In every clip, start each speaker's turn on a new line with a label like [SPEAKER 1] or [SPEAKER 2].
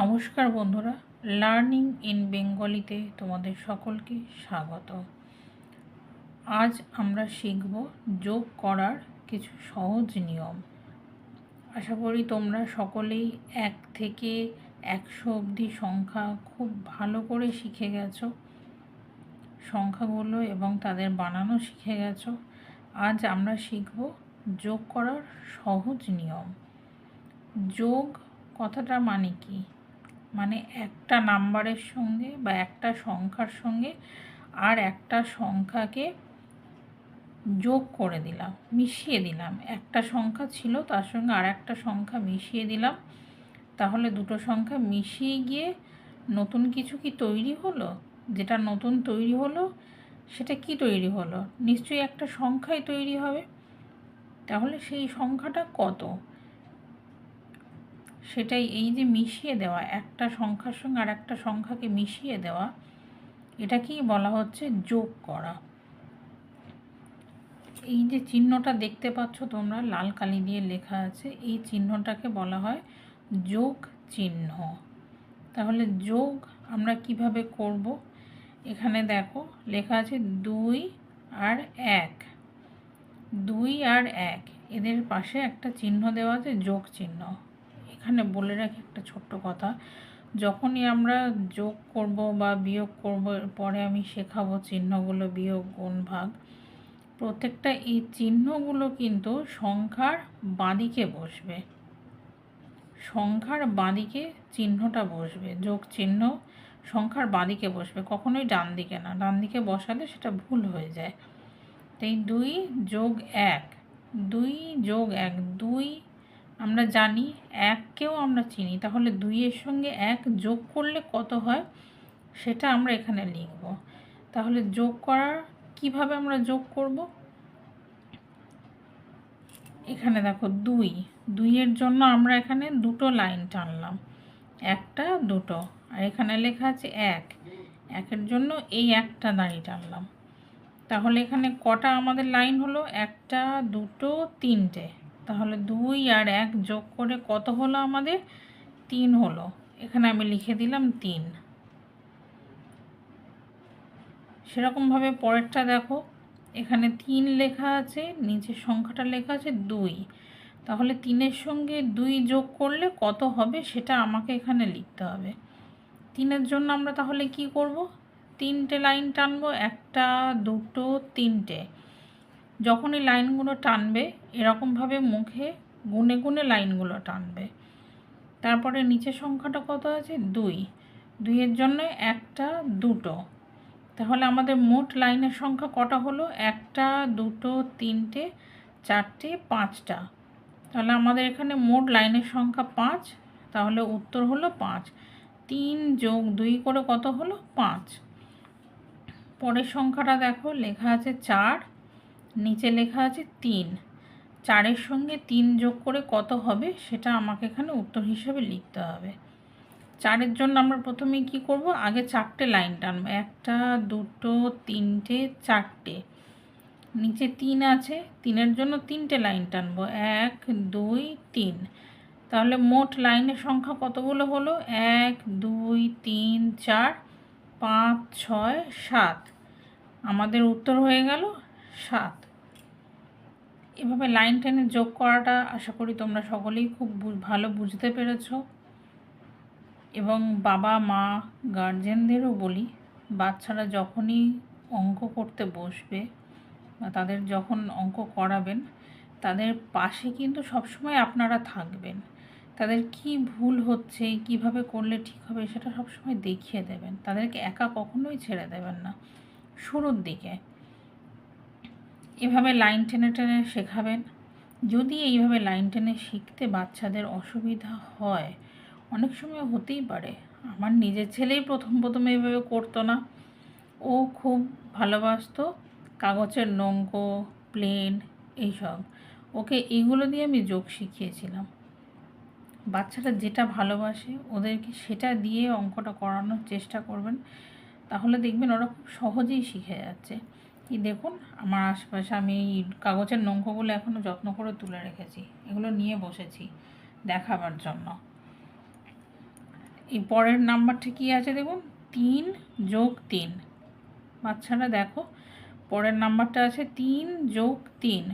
[SPEAKER 1] নমস্কার বন্ধুরা learning in বেঙ্গলিতে তোমাদের সকলকে স্বাগত আজ আমরা শিখব যোগ করার কিছু সহজ নিয়ম আশা করি তোমরা সকলেই এক থেকে একশো অবধি সংখ্যা খুব ভালো করে শিখে গেছো সংখ্যাগুলো এবং তাদের বানানো শিখে গেছো আজ আমরা শিখব যোগ করার সহজ নিয়ম যোগ কথাটা মানে কি মানে একটা নাম্বারের সঙ্গে বা একটা সংখ্যার সঙ্গে আর একটা সংখ্যাকে যোগ করে দিলাম মিশিয়ে দিলাম একটা সংখ্যা ছিল তার সঙ্গে আর একটা সংখ্যা মিশিয়ে দিলাম তাহলে দুটো সংখ্যা মিশিয়ে গিয়ে নতুন কিছু কি তৈরি হলো যেটা নতুন তৈরি হলো সেটা কি তৈরি হলো নিশ্চয়ই একটা সংখ্যাই তৈরি হবে তাহলে সেই সংখ্যাটা কত সেটাই এই যে মিশিয়ে দেওয়া একটা সংখ্যার সঙ্গে আর একটা সংখ্যাকে মিশিয়ে দেওয়া এটাকেই বলা হচ্ছে যোগ করা এই যে চিহ্নটা দেখতে পাচ্ছ তোমরা লাল কালি দিয়ে লেখা আছে এই চিহ্নটাকে বলা হয় যোগ চিহ্ন তাহলে যোগ আমরা কিভাবে করব এখানে দেখো লেখা আছে দুই আর এক দুই আর এক এদের পাশে একটা চিহ্ন দেওয়া আছে যোগ চিহ্ন এখানে বলে রাখি একটা ছোট্ট কথা যখনই আমরা যোগ করব বা বিয়োগ করব পরে আমি শেখাবো চিহ্নগুলো বিয়োগ গুণ ভাগ প্রত্যেকটা এই চিহ্নগুলো কিন্তু সংখ্যার বাঁদিকে বসবে সংখ্যার বাঁদিকে চিহ্নটা বসবে যোগ চিহ্ন সংখ্যার বাঁদিকে বসবে কখনোই ডান দিকে না ডান দিকে বসালে সেটা ভুল হয়ে যায় তাই দুই যোগ এক দুই যোগ এক দুই আমরা জানি এককেও আমরা চিনি তাহলে দুইয়ের সঙ্গে এক যোগ করলে কত হয় সেটা আমরা এখানে লিখব তাহলে যোগ করার কিভাবে আমরা যোগ করব এখানে দেখো দুই দুইয়ের জন্য আমরা এখানে দুটো লাইন টানলাম একটা দুটো আর এখানে লেখা আছে এক একের জন্য এই একটা দাঁড়ি টানলাম তাহলে এখানে কটা আমাদের লাইন হলো একটা দুটো তিনটে তাহলে দুই আর এক যোগ করে কত হলো আমাদের তিন হলো এখানে আমি লিখে দিলাম তিন সেরকমভাবে পরেরটা দেখো এখানে তিন লেখা আছে নিচের সংখ্যাটা লেখা আছে দুই তাহলে তিনের সঙ্গে দুই যোগ করলে কত হবে সেটা আমাকে এখানে লিখতে হবে তিনের জন্য আমরা তাহলে কি করব তিনটে লাইন টানবো একটা দুটো তিনটে যখন এই লাইনগুলো টানবে এরকমভাবে মুখে গুনে গুনে লাইনগুলো টানবে তারপরে নিচের সংখ্যাটা কত আছে দুই দুইয়ের জন্য একটা দুটো তাহলে আমাদের মোট লাইনের সংখ্যা কটা হলো একটা দুটো তিনটে চারটে পাঁচটা তাহলে আমাদের এখানে মোট লাইনের সংখ্যা পাঁচ তাহলে উত্তর হলো পাঁচ তিন যোগ দুই করে কত হলো পাঁচ পরের সংখ্যাটা দেখো লেখা আছে চার নিচে লেখা আছে তিন চারের সঙ্গে তিন যোগ করে কত হবে সেটা আমাকে এখানে উত্তর হিসাবে লিখতে হবে চারের জন্য আমরা প্রথমে কি করব আগে চারটে লাইন টানব একটা দুটো তিনটে চারটে নিচে তিন আছে তিনের জন্য তিনটে লাইন টানবো এক দুই তিন তাহলে মোট লাইনের সংখ্যা কতগুলো হলো এক দুই তিন চার পাঁচ ছয় সাত আমাদের উত্তর হয়ে গেল সাত এভাবে লাইন টেনে যোগ করাটা আশা করি তোমরা সকলেই খুব ভালো বুঝতে পেরেছ এবং বাবা মা গার্জেনদেরও বলি বাচ্চারা যখনই অঙ্ক করতে বসবে বা তাদের যখন অঙ্ক করাবেন তাদের পাশে কিন্তু সবসময় আপনারা থাকবেন তাদের কি ভুল হচ্ছে কিভাবে করলে ঠিক হবে সেটা সবসময় দেখিয়ে দেবেন তাদেরকে একা কখনোই ছেড়ে দেবেন না শুরুর দিকে এভাবে লাইন টেনে টেনে শেখাবেন যদি এইভাবে লাইন টেনে শিখতে বাচ্চাদের অসুবিধা হয় অনেক সময় হতেই পারে আমার নিজের ছেলেই প্রথম প্রথম এইভাবে করতো না ও খুব ভালোবাসত কাগজের নৌকো প্লেন এইসব ওকে এইগুলো দিয়ে আমি যোগ শিখিয়েছিলাম বাচ্চারা যেটা ভালোবাসে ওদেরকে সেটা দিয়ে অঙ্কটা করানোর চেষ্টা করবেন তাহলে দেখবেন ওরা খুব সহজেই শিখে যাচ্ছে এই দেখুন আমার আশপাশে আমি এই কাগজের নৌকোগুলো এখনও যত্ন করে তুলে রেখেছি এগুলো নিয়ে বসেছি দেখাবার জন্য এই পরের নাম্বারটা কী আছে দেখুন তিন যোগ তিন বাচ্চারা দেখো পরের নাম্বারটা আছে তিন যোগ তিন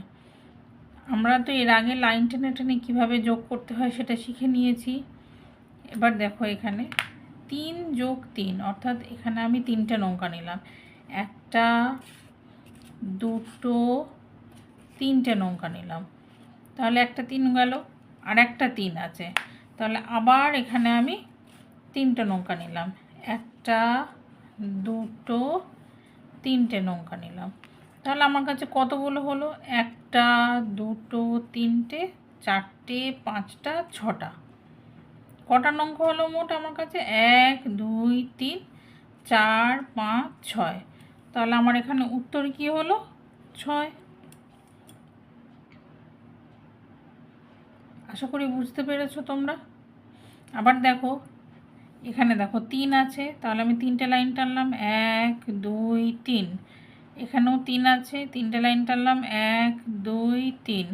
[SPEAKER 1] আমরা তো এর আগে লাইন টেনে টেনে কীভাবে যোগ করতে হয় সেটা শিখে নিয়েছি এবার দেখো এখানে তিন যোগ তিন অর্থাৎ এখানে আমি তিনটে নৌকা নিলাম একটা দুটো তিনটে নৌকা নিলাম তাহলে একটা তিন গেল আর একটা তিন আছে তাহলে আবার এখানে আমি তিনটে নৌকা নিলাম একটা দুটো তিনটে নৌকা নিলাম তাহলে আমার কাছে কতগুলো হলো একটা দুটো তিনটে চারটে পাঁচটা ছটা কটা নৌকা হলো মোট আমার কাছে এক দুই তিন চার পাঁচ ছয় তাহলে আমার এখানে উত্তর কি হলো ছয় আশা করি বুঝতে পেরেছো তোমরা আবার দেখো এখানে দেখো তিন আছে তাহলে আমি তিনটে লাইন টানলাম এক দুই তিন এখানেও তিন আছে তিনটে লাইন টানলাম এক দুই তিন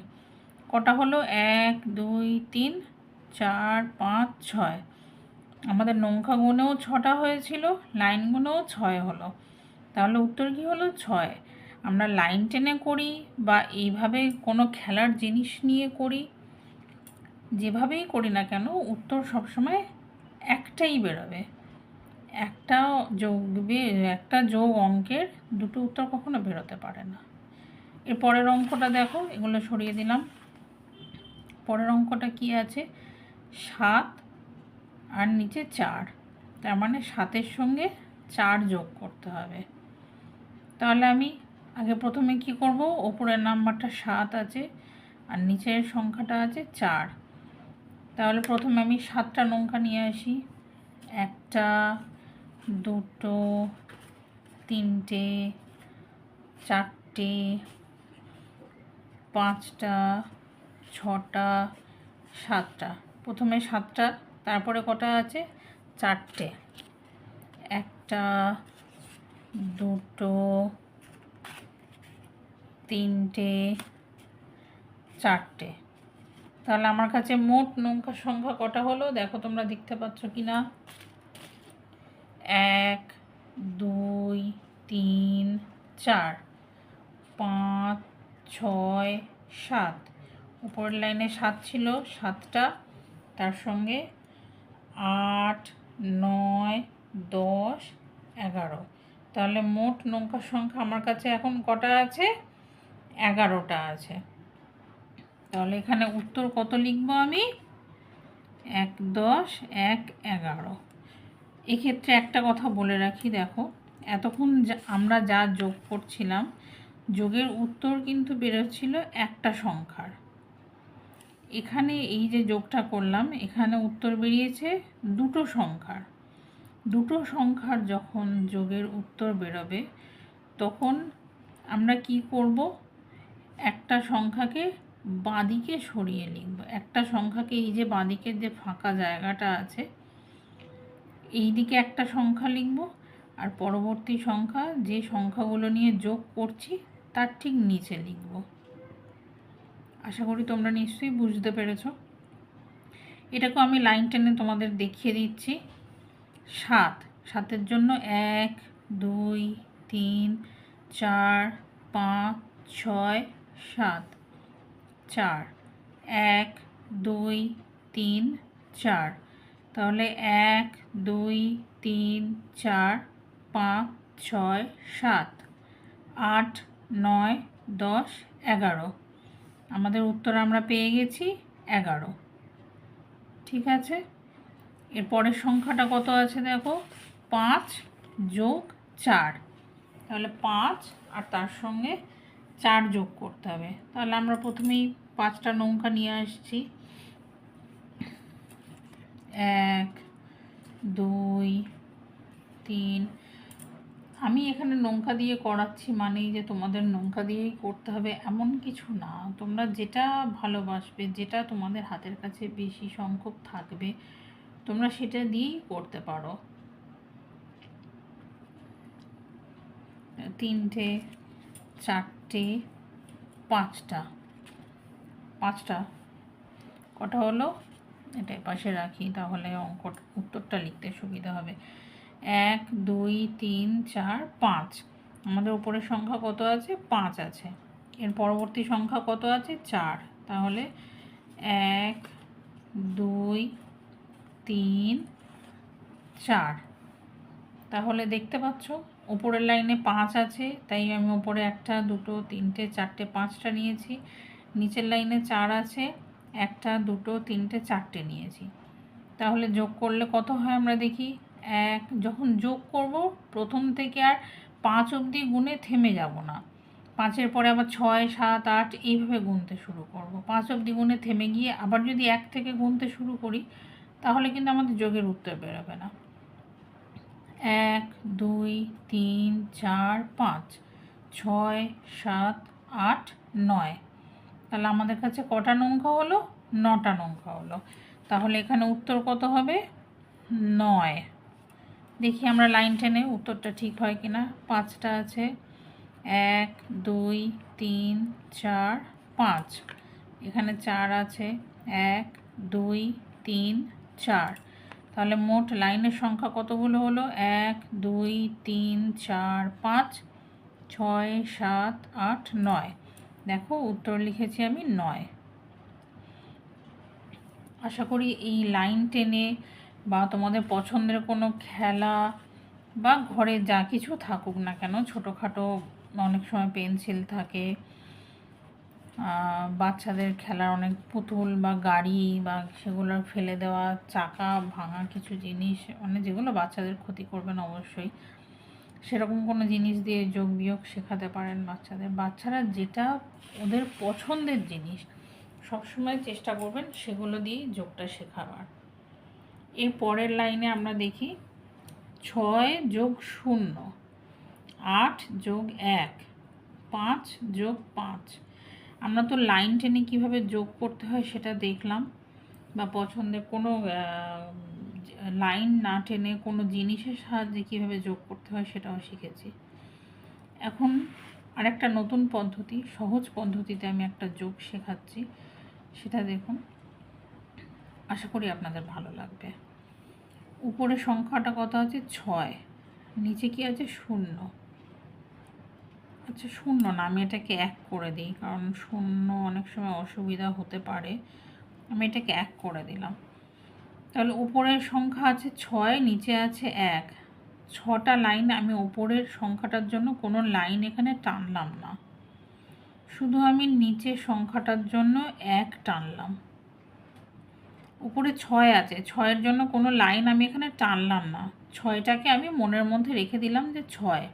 [SPEAKER 1] কটা হলো এক দুই তিন চার পাঁচ ছয় আমাদের নৌকা গুণেও ছটা হয়েছিল লাইন গুণেও ছয় হলো তাহলে উত্তর কী হলো ছয় আমরা লাইন টেনে করি বা এইভাবে কোনো খেলার জিনিস নিয়ে করি যেভাবেই করি না কেন উত্তর সবসময় একটাই বেরোবে একটা যোগ একটা যোগ অঙ্কের দুটো উত্তর কখনো বেরোতে পারে না এর পরের অঙ্কটা দেখো এগুলো সরিয়ে দিলাম পরের অঙ্কটা কি আছে সাত আর নিচে চার তার মানে সাতের সঙ্গে চার যোগ করতে হবে তাহলে আমি আগে প্রথমে কি করব ওপরের নাম্বারটা সাত আছে আর নিচের সংখ্যাটা আছে চার তাহলে প্রথমে আমি সাতটা নৌকা নিয়ে আসি একটা দুটো তিনটে চারটে পাঁচটা ছটা সাতটা প্রথমে সাতটা তারপরে কটা আছে চারটে একটা দুটো তিনটে চারটে তাহলে আমার কাছে মোট নৌকার সংখ্যা কটা হলো দেখো তোমরা দেখতে পাচ্ছ কি না এক দুই তিন চার পাঁচ ছয় সাত উপরের লাইনে সাত ছিল সাতটা তার সঙ্গে আট নয় দশ এগারো তাহলে মোট নৌকার সংখ্যা আমার কাছে এখন কটা আছে এগারোটা আছে তাহলে এখানে উত্তর কত লিখবো আমি এক দশ এক এগারো এক্ষেত্রে একটা কথা বলে রাখি দেখো এতক্ষণ আমরা যা যোগ করছিলাম যোগের উত্তর কিন্তু বেরোচ্ছিল একটা সংখ্যার এখানে এই যে যোগটা করলাম এখানে উত্তর বেরিয়েছে দুটো সংখ্যার দুটো সংখ্যার যখন যোগের উত্তর বেরোবে তখন আমরা কি করব একটা সংখ্যাকে বাঁদিকে সরিয়ে লিখব একটা সংখ্যাকে এই যে বাঁদিকের যে ফাঁকা জায়গাটা আছে এই দিকে একটা সংখ্যা লিখব আর পরবর্তী সংখ্যা যে সংখ্যাগুলো নিয়ে যোগ করছি তার ঠিক নিচে লিখব আশা করি তোমরা নিশ্চয়ই বুঝতে পেরেছ এটাকে আমি লাইন টেনে তোমাদের দেখিয়ে দিচ্ছি সাত সাতের জন্য এক দুই তিন চার পাঁচ ছয় সাত চার এক দুই তিন চার তাহলে এক দুই তিন চার পাঁচ ছয় সাত আট নয় দশ এগারো আমাদের উত্তর আমরা পেয়ে গেছি এগারো ঠিক আছে এর পরের সংখ্যাটা কত আছে দেখো পাঁচ যোগ চার তাহলে পাঁচ আর তার সঙ্গে চার যোগ করতে হবে তাহলে আমরা প্রথমেই পাঁচটা নৌকা নিয়ে আসছি এক দুই তিন আমি এখানে নৌকা দিয়ে করাচ্ছি মানেই যে তোমাদের নৌকা দিয়েই করতে হবে এমন কিছু না তোমরা যেটা ভালোবাসবে যেটা তোমাদের হাতের কাছে বেশি সংখ্যক থাকবে তোমরা সেটা দিয়েই করতে পারো তিনটে চারটে পাঁচটা পাঁচটা কটা হলো এটা পাশে রাখি তাহলে অঙ্ক উত্তরটা লিখতে সুবিধা হবে এক দুই তিন চার পাঁচ আমাদের উপরের সংখ্যা কত আছে পাঁচ আছে এর পরবর্তী সংখ্যা কত আছে চার তাহলে এক দুই তিন চার তাহলে দেখতে পাচ্ছ ওপরের লাইনে পাঁচ আছে তাই আমি ওপরে একটা দুটো তিনটে চারটে পাঁচটা নিয়েছি নিচের লাইনে চার আছে একটা দুটো তিনটে চারটে নিয়েছি তাহলে যোগ করলে কত হয় আমরা দেখি এক যখন যোগ করব প্রথম থেকে আর পাঁচ অবধি গুণে থেমে যাব না পাঁচের পরে আবার ছয় সাত আট এইভাবে গুনতে শুরু করব পাঁচ অবধি গুণে থেমে গিয়ে আবার যদি এক থেকে গুনতে শুরু করি তাহলে কিন্তু আমাদের যোগের উত্তর বেরোবে না এক দুই তিন চার পাঁচ ছয় সাত আট নয় তাহলে আমাদের কাছে কটা নৌকা হলো নটা নৌকা হলো তাহলে এখানে উত্তর কত হবে নয় দেখি আমরা লাইন টেনে উত্তরটা ঠিক হয় কিনা পাঁচটা আছে এক দুই তিন চার পাঁচ এখানে চার আছে এক দুই তিন চার তাহলে মোট লাইনের সংখ্যা কতগুলো হলো এক দুই তিন চার পাঁচ ছয় সাত আট নয় দেখো উত্তর লিখেছি আমি নয় আশা করি এই লাইন টেনে বা তোমাদের পছন্দের কোনো খেলা বা ঘরে যা কিছু থাকুক না কেন ছোটোখাটো অনেক সময় পেন্সিল থাকে বাচ্চাদের খেলার অনেক পুতুল বা গাড়ি বা সেগুলো ফেলে দেওয়া চাকা ভাঙা কিছু জিনিস মানে যেগুলো বাচ্চাদের ক্ষতি করবেন অবশ্যই সেরকম কোনো জিনিস দিয়ে যোগ বিয়োগ শেখাতে পারেন বাচ্চাদের বাচ্চারা যেটা ওদের পছন্দের জিনিস সবসময় চেষ্টা করবেন সেগুলো দিয়ে যোগটা শেখাবার এর পরের লাইনে আমরা দেখি ছয় যোগ শূন্য আট যোগ এক পাঁচ যোগ পাঁচ আমরা তো লাইন টেনে কিভাবে যোগ করতে হয় সেটা দেখলাম বা পছন্দের কোনো লাইন না টেনে কোনো জিনিসের সাহায্যে কীভাবে যোগ করতে হয় সেটাও শিখেছি এখন আরেকটা নতুন পদ্ধতি সহজ পদ্ধতিতে আমি একটা যোগ শেখাচ্ছি সেটা দেখুন আশা করি আপনাদের ভালো লাগবে উপরে সংখ্যাটা কত আছে ছয় নিচে কি আছে শূন্য আচ্ছা শূন্য না আমি এটাকে এক করে দিই কারণ শূন্য অনেক সময় অসুবিধা হতে পারে আমি এটাকে এক করে দিলাম তাহলে উপরের সংখ্যা আছে ছয় নিচে আছে এক ছটা লাইন আমি উপরের সংখ্যাটার জন্য কোনো লাইন এখানে টানলাম না শুধু আমি নিচের সংখ্যাটার জন্য এক টানলাম উপরে ছয় আছে ছয়ের জন্য কোনো লাইন আমি এখানে টানলাম না ছয়টাকে আমি মনের মধ্যে রেখে দিলাম যে ছয়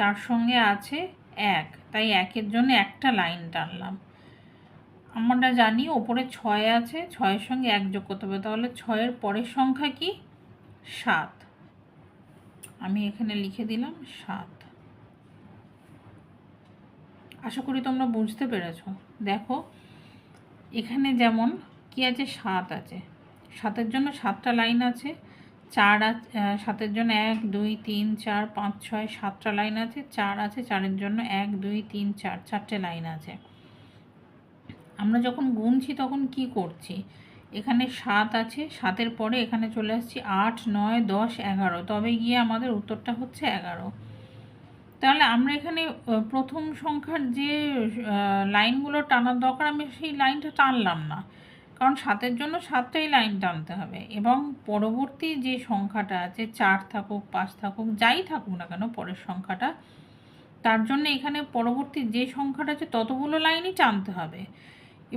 [SPEAKER 1] তার সঙ্গে আছে এক তাই একের জন্য একটা লাইন টানলাম আমরা জানি ওপরে ছয় আছে ছয়ের সঙ্গে এক যোগ করতে হবে তাহলে ছয়ের পরের সংখ্যা কি সাত আমি এখানে লিখে দিলাম সাত আশা করি তোমরা বুঝতে পেরেছ দেখো এখানে যেমন কি আছে সাত আছে সাতের জন্য সাতটা লাইন আছে চার সাতের জন্য এক দুই তিন চার পাঁচ ছয় সাতটা লাইন আছে চার আছে চারের জন্য এক দুই তিন চার চারটে লাইন আছে আমরা যখন গুনছি তখন কি করছি এখানে সাত আছে সাতের পরে এখানে চলে আসছি আট নয় দশ এগারো তবে গিয়ে আমাদের উত্তরটা হচ্ছে এগারো তাহলে আমরা এখানে প্রথম সংখ্যার যে লাইনগুলো টানার দরকার আমি সেই লাইনটা টানলাম না কারণ সাতের জন্য সাতটাই লাইন টানতে হবে এবং পরবর্তী যে সংখ্যাটা আছে চার থাকুক পাঁচ থাকুক যাই থাকুক না কেন পরের সংখ্যাটা তার জন্য এখানে পরবর্তী যে সংখ্যাটা আছে ততগুলো লাইনই টানতে হবে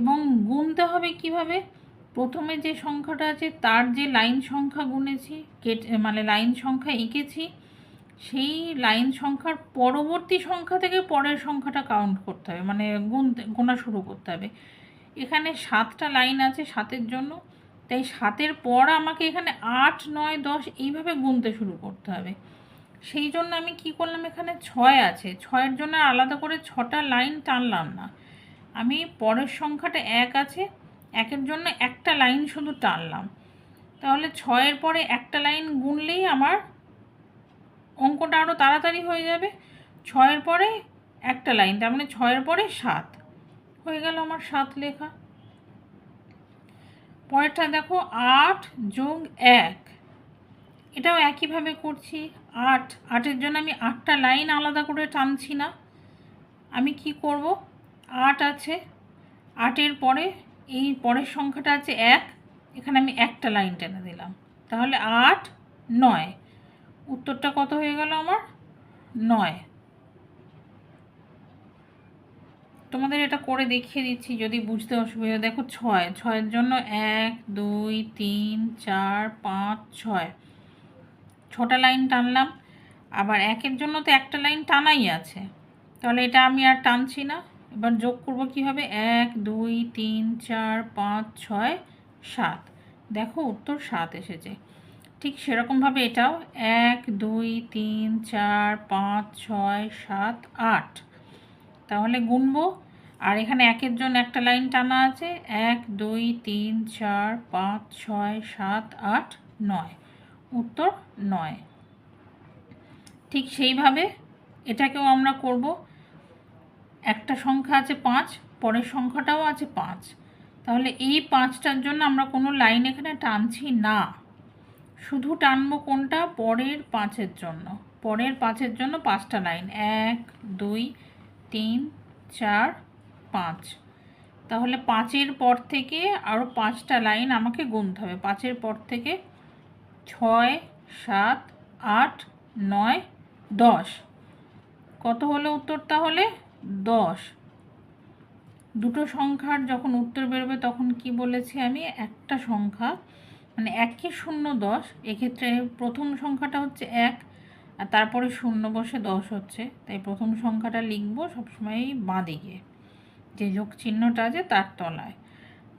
[SPEAKER 1] এবং গুনতে হবে কিভাবে প্রথমে যে সংখ্যাটা আছে তার যে লাইন সংখ্যা গুনেছি কেটে মানে লাইন সংখ্যা এঁকেছি সেই লাইন সংখ্যার পরবর্তী সংখ্যা থেকে পরের সংখ্যাটা কাউন্ট করতে হবে মানে গুনতে গোনা শুরু করতে হবে এখানে সাতটা লাইন আছে সাতের জন্য তাই সাতের পর আমাকে এখানে আট নয় দশ এইভাবে গুনতে শুরু করতে হবে সেই জন্য আমি কি করলাম এখানে ছয় আছে ছয়ের জন্য আলাদা করে ছটা লাইন টানলাম না আমি পরের সংখ্যাটা এক আছে একের জন্য একটা লাইন শুধু টানলাম তাহলে ছয়ের পরে একটা লাইন গুনলেই আমার অঙ্কটা আরও তাড়াতাড়ি হয়ে যাবে ছয়ের পরে একটা লাইন তার মানে ছয়ের পরে সাত হয়ে গেল আমার সাত লেখা পরেরটা দেখো আট যোগ এক এটাও একইভাবে করছি আট আটের জন্য আমি আটটা লাইন আলাদা করে টানছি না আমি কি করব আট আছে আটের পরে এই পরের সংখ্যাটা আছে এক এখানে আমি একটা লাইন টেনে দিলাম তাহলে আট নয় উত্তরটা কত হয়ে গেল আমার নয় তোমাদের এটা করে দেখিয়ে দিচ্ছি যদি বুঝতে অসুবিধা দেখো ছয় ছয়ের জন্য এক দুই তিন চার পাঁচ ছয় ছটা লাইন টানলাম আবার একের জন্য তো একটা লাইন টানাই আছে তাহলে এটা আমি আর টানছি না এবার যোগ করব কীভাবে এক দুই তিন চার পাঁচ ছয় সাত দেখো উত্তর সাত এসেছে ঠিক সেরকমভাবে এটাও এক দুই তিন চার পাঁচ ছয় সাত আট তাহলে গুনব আর এখানে একের জন্য একটা লাইন টানা আছে এক দুই তিন চার পাঁচ ছয় সাত আট নয় উত্তর নয় ঠিক সেইভাবে এটাকেও আমরা করব একটা সংখ্যা আছে পাঁচ পরের সংখ্যাটাও আছে পাঁচ তাহলে এই পাঁচটার জন্য আমরা কোনো লাইন এখানে টানছি না শুধু টানবো কোনটা পরের পাঁচের জন্য পরের পাঁচের জন্য পাঁচটা লাইন এক দুই তিন চার পাঁচ তাহলে পাঁচের পর থেকে আরও পাঁচটা লাইন আমাকে গুনতে হবে পাঁচের পর থেকে ছয় সাত আট নয় দশ কত হলো উত্তর তাহলে দশ দুটো সংখ্যার যখন উত্তর বেরোবে তখন কি বলেছি আমি একটা সংখ্যা মানে একই শূন্য দশ এক্ষেত্রে প্রথম সংখ্যাটা হচ্ছে এক আর তারপরে শূন্য বসে দশ হচ্ছে তাই প্রথম সংখ্যাটা লিখব সবসময় বাঁ দিকে যে যোগ চিহ্নটা আছে তার তলায়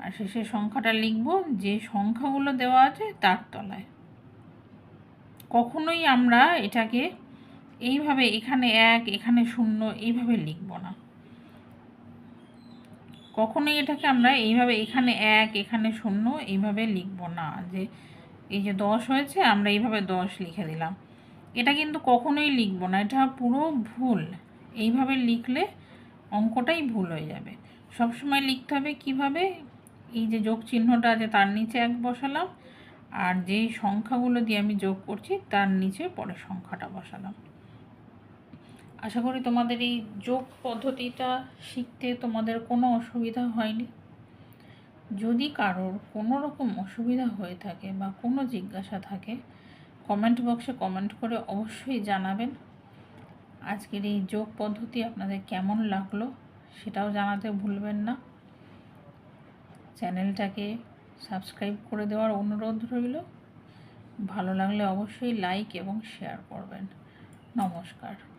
[SPEAKER 1] আর শেষের সংখ্যাটা লিখব যে সংখ্যাগুলো দেওয়া আছে তার তলায় কখনোই আমরা এটাকে এইভাবে এখানে এক এখানে শূন্য এইভাবে লিখব না কখনোই এটাকে আমরা এইভাবে এখানে এক এখানে শূন্য এইভাবে লিখব না যে এই যে দশ হয়েছে আমরা এইভাবে দশ লিখে দিলাম এটা কিন্তু কখনোই লিখবো না এটা পুরো ভুল এইভাবে লিখলে অঙ্কটাই ভুল হয়ে যাবে সবসময় লিখতে হবে কিভাবে এই যে যোগ চিহ্নটা আছে তার নিচে এক বসালাম আর যেই সংখ্যাগুলো দিয়ে আমি যোগ করছি তার নিচে পরে সংখ্যাটা বসালাম আশা করি তোমাদের এই যোগ পদ্ধতিটা শিখতে তোমাদের কোনো অসুবিধা হয়নি যদি কারোর কোনো রকম অসুবিধা হয়ে থাকে বা কোনো জিজ্ঞাসা থাকে কমেন্ট বক্সে কমেন্ট করে অবশ্যই জানাবেন আজকের এই যোগ পদ্ধতি আপনাদের কেমন লাগলো সেটাও জানাতে ভুলবেন না চ্যানেলটাকে সাবস্ক্রাইব করে দেওয়ার অনুরোধ রইল ভালো লাগলে অবশ্যই লাইক এবং শেয়ার করবেন নমস্কার